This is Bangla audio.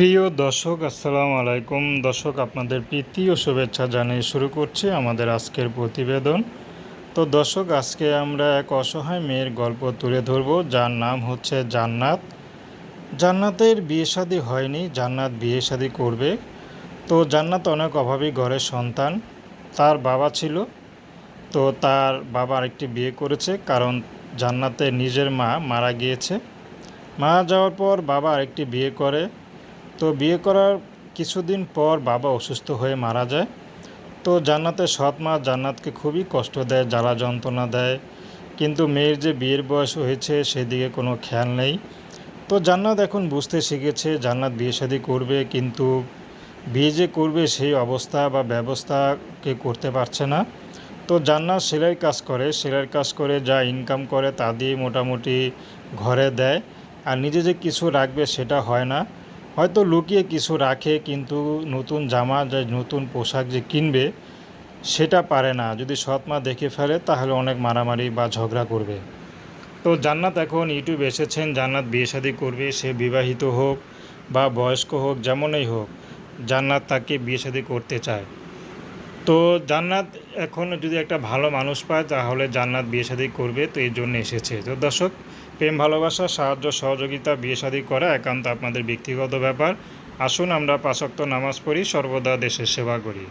প্রিয় দর্শক, আসসালামু আলাইকুম। দর্শক, আপনাদের প্রীতি ও শুভেচ্ছা জানিয়ে শুরু করছি আমাদের আজকের প্রতিবেদন। তো দর্শক, আজকে আমরা এক অসহায় মেয়ের গল্প তুলে ধরব। যার নাম হচ্ছে জান্নাত। জান্নাতের বিয়ে শাদী হয়নি, জান্নাত বিয়ে শাদী করবে। তো জান্নাত অনেক অভাবী ঘরের সন্তান, তার বাবা ছিল। তো তার বাবা আরেকটি বিয়ে করেছে, কারণ জান্নাতের নিজের মা মারা গিয়েছে। মারা যাওয়ার পর বাবা আরেকটি বিয়ে করে। তো বিয়ে করার কিছুদিন পর বাবা অসুস্থ হয়ে মারা যায়। তো জান্নাতের সৎ মা জান্নাতকে খুবই কষ্ট দেয়, জ্বালা যন্ত্রণা দেয়। কিন্তু মেয়ের যে বিয়ের বয়স হয়েছে, সেদিকে কোনো খেয়াল নেই। তো জান্নাত এখন বুঝতে শিখেছে, জান্নাত বিয়ে শাদী করবে, কিন্তু বিয়ে যে করবে সেই অবস্থা বা ব্যবস্থাকে করতে পারছে না। তো জান্নাত সেলাই কাজ করে, সেলাইয়ের কাজ করে যা ইনকাম করে তা দিয়ে মোটামুটি ঘরে দেয়। আর নিজে যে কিছু রাখবে সেটা হয় না। হয়তো লুকিয়ে কিছু রাখে, কিন্তু নতুন জামা যে নতুন পোশাক যে কিনবে, সেটা পারে না। যদি সৎ মা দেখে ফেলে, তাহলে অনেক মারামারি বা ঝগড়া করবে। তো জান্নাত এখন ইউটিউব এসেছেন, জান্নাত বিয়ে করবে, সে বিবাহিত হোক বা বয়স্ক হোক, যেমনই হোক, জান্নাত তাকে বিয়ে শাদী করতে চায়। তো জান্নাত এখন যদি একটা ভালো মানুষ পায়, তাহলে জান্নাত বিয়ে শাদী করবে, তো এই জন্য এসেছে। তো দর্শক, প্রেম, ভালোবাসা, সাহায্য, সহযোগিতা, বিয়ে শাদী করা একান্ত আপনাদের ব্যক্তিগত ব্যাপার। আসুন আমরা পাশক্ত নামাজ পড়ি, সর্বদা দেশের সেবা করি।